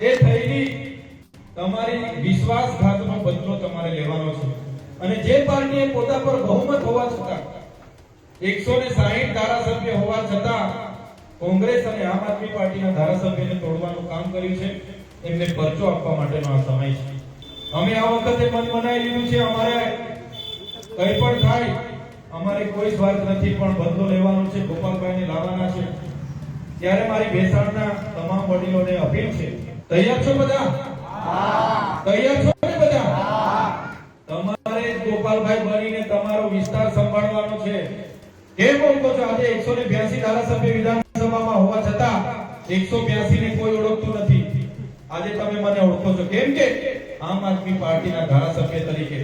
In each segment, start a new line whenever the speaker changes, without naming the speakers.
એ થયેલી તમારી વિશ્વાસઘાતનો બદલો તમારે લેવાનો છે. અને જે પાર્ટીએ પોતા પર બહુમત હોવા છતાં એકસો ને સાહીઠ ધારાસભ્ય હોવા છતાં, કોંગ્રેસ અને આમ આદમી પાર્ટીના ધારાસભ્યને તોડવાનું કામ કર્યું છે, એમને પરચો આપવા માટેનો આ સમય છે. અમે આ વખતે મન મનાઈ લીધું છે, અમારે કંઈ પણ થાય, અમારે કોઈ સ્વાર્થ નથી, પણ બદલો લેવાનો છે, ગોપાલભાઈને લાવવાના છે. ત્યારે મારી ભેસાણના તમામ વડીલોને અપીલ છે તૈયાર છો બધા? તૈયાર છો ને બધા? તમારે ગોપાલભાઈ બનીને તમારો વિસ્તાર સંભાળવાનો છે. કેમ કહો છો આજે 182 ધારાસભ્ય વિધાનસભામાં હોવા છતાં 182 ને કોઈ ઓળખતું નથી. આજે તમે મને ઓળખો છો. કેમ કે આમ આદમી પાર્ટીના ધારાસભ્ય તરીકે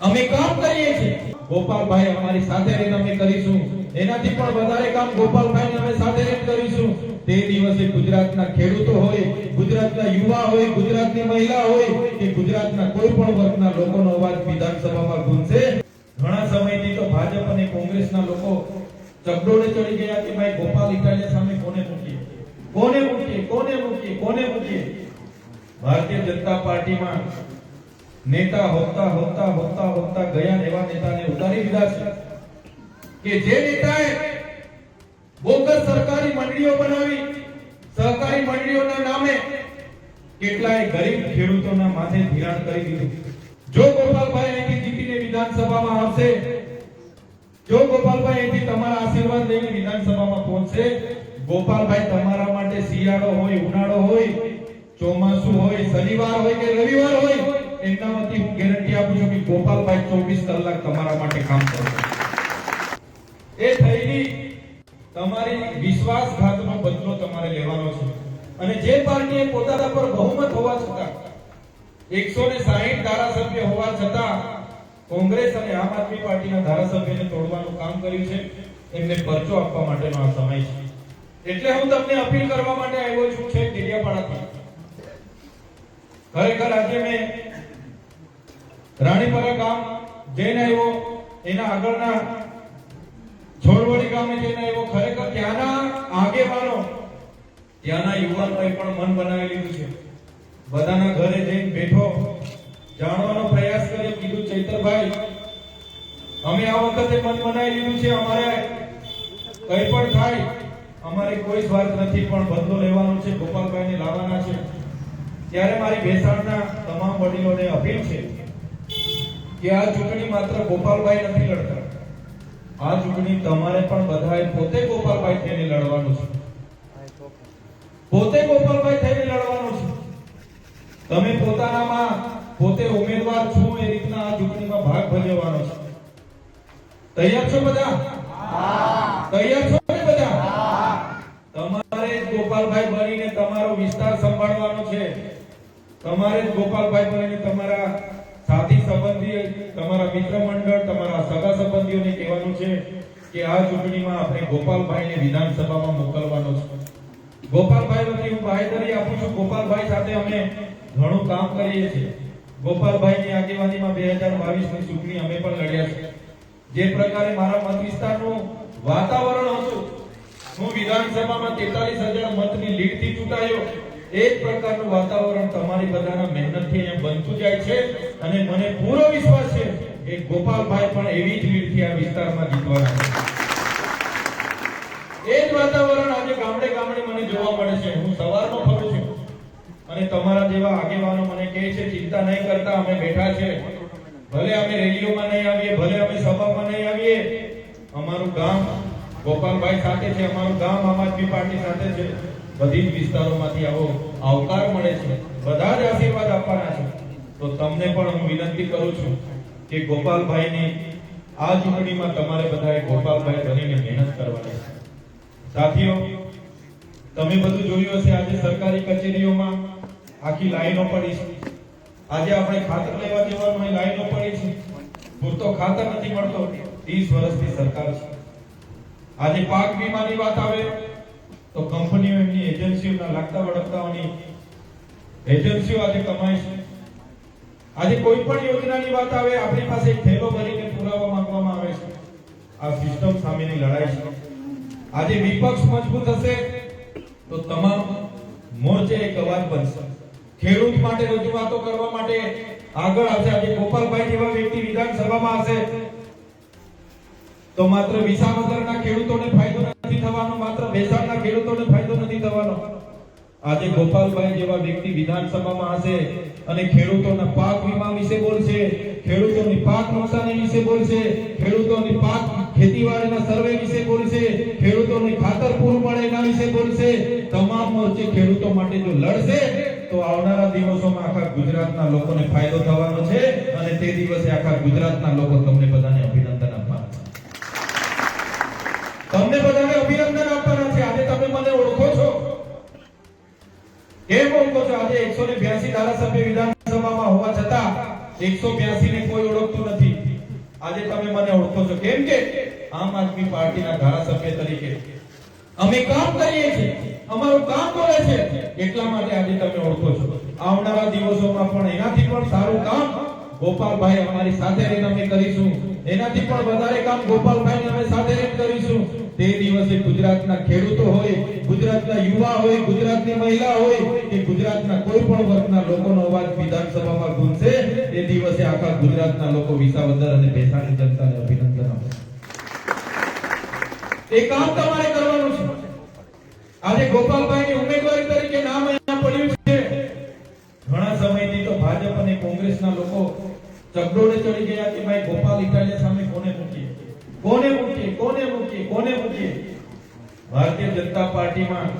અમે કામ કરીએ છીએ. ગોપાલભાઈ અમારી સાથે રહીને અમે કરીશું. એનાથી પણ વધારે કામ ગોપાલભાઈ અમે સાથે રહીને કરીશું. તે દિવસે ગુજરાતના ખેડૂતો હોય ગુજરાતના યુવા હોય, ગુજરાતની મહિલા હોય, કે ગુજરાતના કોઈ પણ વર્ગના લોકોનો અવાજ વિધાનસભામાં ગુંજશે. ઘણા સમયથી તો ભાજપ અને કોંગ્રેસના લોકો ચગડોળે ચડી ગયા કે ભાઈ ગોપાલ ઇટાલિયા સામે કોને મૂકીએ? કોને મૂકીએ? કોને મૂકીએ? કોને મૂકીએ? ભારતીય જનતા પાર્ટીમાં નેતા હોતા હોતા હોતા હોતા ગયા એવા નેતાને ઉતારી દીધા છે. કે જે નેતાએ બોગસ સરકારી મંડળીઓ બનાવી સહકારી મંડળીઓના નામે કેટલાય ગરીબ ખેડૂતોના માથે ધિરાણ કરી દીધું. જો ગોપાલભાઈ અહીંથી જીતીને વિધાનસભામાં આવશે, જો ગોપાલભાઈ અહીંથી તમારા આશીર્વાદ લઈને વિધાનસભામાં પહોંચશે, ગોપાલભાઈ તમારા માટે શિયાળો હોય, ઉનાળો હોય, ચોમાસું હોય, શનિવાર હોય કે રવિવાર હોય, એમના વતી હું ગેરંટી આપું છું કે ગોપાલભાઈ 24 કલાક તમારા માટે કામ કરશે. એ થયેલી તમારી વિશ્વાસઘાતનો બદલો તમારે લેવાનો છે. અને જે પાર્ટીએ પોતાના પર બહુમત હોવા છતાં 160 ધારાસભ્ય હોવા છતાં, કોંગ્રેસ અને આમ આદમી પાર્ટીના ધારાસભ્યને તોડવાનું કામ કર્યું છે, એમને પરચો આપવા માટેનો આ સમય છે. એટલે હું તમને અપીલ કરવા માટે આવ્યો છું છે ડેડિયાપાડાથી. ખરેખર આજે મેં રાણીપરા ગામ જઈને આવ્યો, એના આગળના છોડવડી ગામે જઈને આવ્યો. ખરેખર ત્યાંના આગેવાનો, ત્યાંના યુવાનોએ પણ મન બનાવી લીધું છે. બધાના ઘરે જઈને બેઠો. જાણવાનો પ્રયાસ કર્યો. કીધું, ચૈતરભાઈ, અમે આ વખતે મન બનાવી લીધું છે. અમારે કંઈ પણ થાય, અમારે કોઈ સ્વાર્થ નથી, પણ બદલો લેવાનો છે. ગોપાલભાઈને લાવવાના છે. ત્યારે મારી ભેસાણના તમામ વડીલોને અપીલ છે કે આ ચૂંટણી માત્ર ગોપાલભાઈ નથી લડતા. આ ચૂંટણી તમારે પણ બધાએ પોતે ગોપાલભાઈ થઈને લડવાનું છે. પોતે ગોપાલભાઈ થઈને લડવાનું છે. તમે પોતાનામાં પોતે ઉમેદવાર છો એ રીતના આ ચૂંટણીમાં ભાગ ભજવવાનો છે. તૈયાર છો બધા? તૈયાર છો ને બધા? તમારે જ ગોપાલભાઈ બનીને તમારો વિસ્તાર સંભાળવાનો છે. તમારે જ ગોપાલભાઈ બનીને તમારા સાથી સંબંધી, તમારા મિત્ર મંડળ, તમારા સગા સંબંધીઓને કહેવાનું છે કે આ ચૂંટણીમાં આપણે ગોપાલભાઈને વિધાનસભામાં મોકલવાનો છે. ગોપાલભાઈ વતી હું બાહેધરી આપું છું. ગોપાલભાઈ સાથે અમે ઘણું કામ કરીએ છીએ. ગોપાલભાઈની આગેવાનીમાં 2022 ની ચૂંટણી અમે પણ લડ્યા છે જે પ્રકારે મારા મત વિસ્તારનું વાતાવરણ હતું, હું વિધાનસભામાં 43000 મતની લીડથી ચૂંટાયો. એ જ પ્રકારનું વાતાવરણ તમારી બધાના મહેનતથી અહીંયા બનતું જાય છે અને મને પૂરો વિશ્વાસ છે. કે ગોપાલભાઈ પણ એવી જ લીડથી આ વિસ્તારમાં જીતવાના એ જ વાતાવરણ આજે ગામડે ગામડે મને જોવા મળે છે. હું સવારમાં ફરું છું. અને તમારા જેવા આગેવાનો મને કહે છે, ચિંતા નહીં કરતા, અમે બેઠા છે. ભલે અમે રેલીઓમાં નહીં આવીએ, ભલે અમે સભામાં નહીં આવીએ. અમારું ગામ ગોપાલભાઈ સાથે છે, અમારું ગામ આમ આદમી પાર્ટી સાથે છે. બધી જ વિસ્તારોમાંથી આવો આવકાર મળે છે. બધા જ આશીર્વાદ આપવાના છે. તો તમને પણ હું વિનંતી કરું છું કે ગોપાલભાઈને આ ચૂંટણીમાં તમારે બધાએ ગોપાલભાઈ બનીને મહેનત કરવાની છે. સાથીઓ, તમે બધું જોયું હશે આજે સરકારી કચેરીઓમાં આખી લાઈનો પડી છે. આજે આપણે ખાતર લેવા જવાનું હોય, લાઈનો પડી છે. પૂરતો ખાતર નથી મળતો. 30 વર્ષથી સરકાર છે. આજે પાક વીમાની વાત આવે, તો કંપનીઓ એમની એજન્સીઓના લાગતા વળગતાઓની એજન્સીઓ આજે કમાય છે. આજે કોઈ પણ યોજનાની વાત આવે, આપણી પાસે થેલો ભરીને પુરાવા માંગવામાં આવે છે. આ સિસ્ટમ સામેની લડાઈ છે. આજે વિપક્ષ મજબૂત હશે તો તમામ મોરચે એક અવાજ બનશે. ખેડૂત માટે રજૂઆતો કરવા માટે આગળ આવશે. આજે ગોપાલભાઈ જેવા વ્યક્તિ વિધાનસભામાં હશે. તો માત્ર વિસાવદરના ખેડૂતોને ફાયદો નથી થવાનો, માત્ર ભેસાણના ખેડૂતોને ફાયદો નથી થવાનો. આજે ગોપાલભાઈ જેવા વ્યક્તિ વિધાનસભામાં હશે અને ખેડૂતોના પાક વીમા વિશે બોલશે, ખેડૂતોની પાક નુકસાની વિશે બોલશે, ખેડૂતોની પાક ખેતીવાડીના સર્વે વિશે બોલશે, ખેડૂતોને ખાતર પૂરું પડે એના વિશે બોલશે. તમામ મોરચે ખેડૂતો માટે જો લડશે, તો આવનારા દિવસોમાં આખા ગુજરાતના લોકોને ફાયદો થવાનો છે અને તે દિવસે આખા ગુજરાતના લોકો તમને બધાને અભિનંદન છતાં 182 ને કોઈ ઓળખતું નથી. આજે તમે મને ઓળખો છો. કેમ કે આમ આદમી પાર્ટીના ધારાસભ્ય તરીકે અમે કામ કરીએ છીએ. અમારું કામ કરે છે. એટલા માટે આજે તમે ઓળખો છો. આવનારા દિવસોમાં પણ એનાથી પણ સારું કામ ગોપાલભાઈ અમારી સાથે રહીને અમે કરીશું. એનાથી પણ વધારે કામ ગોપાલભાઈ અમે સાથે રહીને કરીશું. તે દિવસે ગુજરાતના ખેડૂતો હોય, ગુજરાતના યુવા હોય, ગુજરાતની મહિલા હોય, કે ગુજરાતના કોઈ પણ વર્ગના લોકોનો અવાજ વિધાનસભામાં ગુંજશે દિવસે આખા ગુજરાતના લોકો વિસાવદર અને ભેસાણી જનતાને અભિનંદન આપે એ કામ તમારે કરવાનું છે. આજે ગોપાલભાઈની ઉમેદવારી તરીકે નામ અહીંયા પડ્યું છે. ઘણા સમયથી તો ભાજપ અને કોંગ્રેસના લોકો ચગડોળે ચડી ગયા કે ભાઈ ગોપાલ ઇટાલિયા સામે કોને મૂકીએ? કોને મૂકીએ? કોને મૂકીએ? કોને મૂકીએ? ભારતીય જનતા પાર્ટીમાં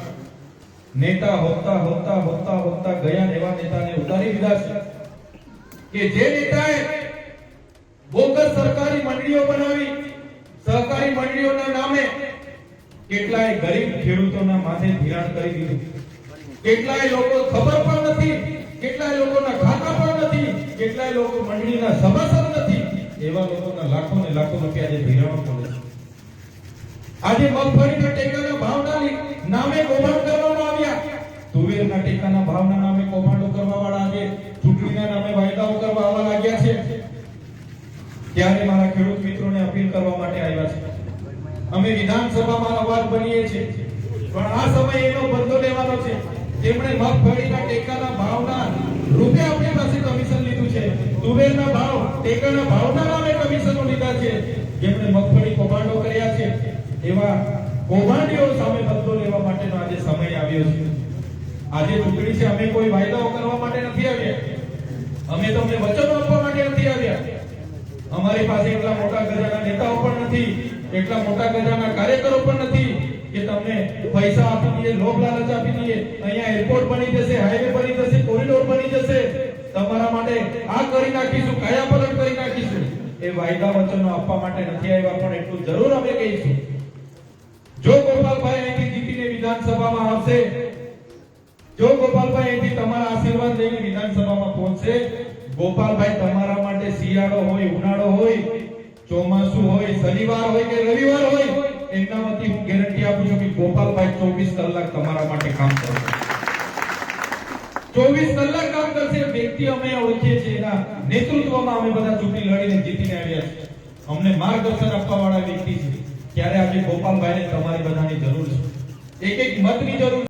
નેતા હોતા હોતા હોતા હોતા ગયા એવા નેતાને ઉતારી દીધા છે. કે જે નેતાએ બોગસ સરકારી મંડળીઓ બનાવી, સહકારી મંડળીઓના નામે કેટલાય ગરીબ ખેડૂતોના માથે ધિરાણ કરી દીધું. કેટલાય લોકો ખબર પણ નથી, કેટલાય લોકોના ખાતા પણ નથી, કેટલાય લોકો મંડળીના સભાસદ નથી. એવા લોકોના લાખો ને લાખો રૂપિયા જે ધિરાણ પડે આજે મગફળીના ટેકાના ભાવના નામે કૌભાંડ કરવામાં આવ્યા. તુવેરના ટેકાના ભાવના નામે કૌભાંડો કરવા વાળા આજે ચૂંટણીના નામે વાયદાઓ કરવા આવવા લાગ્યા છે. ત્યારે મારા ખેડૂત મિત્રોને અપીલ કરવા માટે આવ્યા છે. અમે વિધાનસભામાં અવાજ બનીએ છીએ. પણ આ સમય એનો બદલો લેવાનો છે. જેમણે મગફળીના ટેકાના ભાવના રૂપે આપણી પાસે કમિશન લીધું છે. તુવેરના ભાવ, ટેકાના ભાવના નામે કમિશનો લીધા છે. જેમણે મગફળી કૌભાંડો કર્યા છે. એવા કૌભાંડીઓ સામે બદલો લેવા માટેનો આજે સમય આવ્યો છે. આજે ચૂંટણી છે. અમે કોઈ વાયદાઓ કરવા માટે નથી આવ્યા અમે તમને વચનો આપવા માટે નથી આવ્યા. અમારી પાસે એટલા મોટા ગજાના નેતાઓ પણ નથી, એટલા મોટા ગજાના કાર્યકરો પણ નથી કે તમને પૈસા આપી દઈએ, લોભ લાલચ આપી દઈએ. અહીંયા એરપોર્ટ બની જશે, હાઈવે બની જશે, કોરિડોર બની જશે. તમારા માટે આ કરી નાખીશું કયા પલટ કરી નાખીશું. એ વાયદા વચનો આપવા માટે નથી આવ્યા, પણ એટલું જરૂર અમે કહીશું. જો ગોપાલભાઈ અહીંથી જીતીને વિધાનસભામાં આવશે જો ગોપાલભાઈ અહીંથી તમારા આશીર્વાદ લઈને વિધાનસભામાં પહોંચશે, ગોપાલભાઈ તમારા માટે શિયાળો હોય, ઉનાળો હોય, ચોમાસું હોય, શનિવાર હોય કે રવિવાર હોય એમના વતી હું ગેરંટી આપું છું કે ગોપાલભાઈ 24 કલાક તમારા માટે કામ કરશે. 24 કલાક કામ કરશે. વ્યક્તિ અમે ઓળખીએ છીએ, એના નેતૃત્વમાં અમે બધા ચૂંટણી લડીને જીતીને આવ્યા છે અમને માર્ગદર્શન આપવા વાળા વ્યક્તિ છે. ત્યારે આજે ગોપાલભાઈને તમારી બધાની જરૂર છે. એક એક મતની જરૂર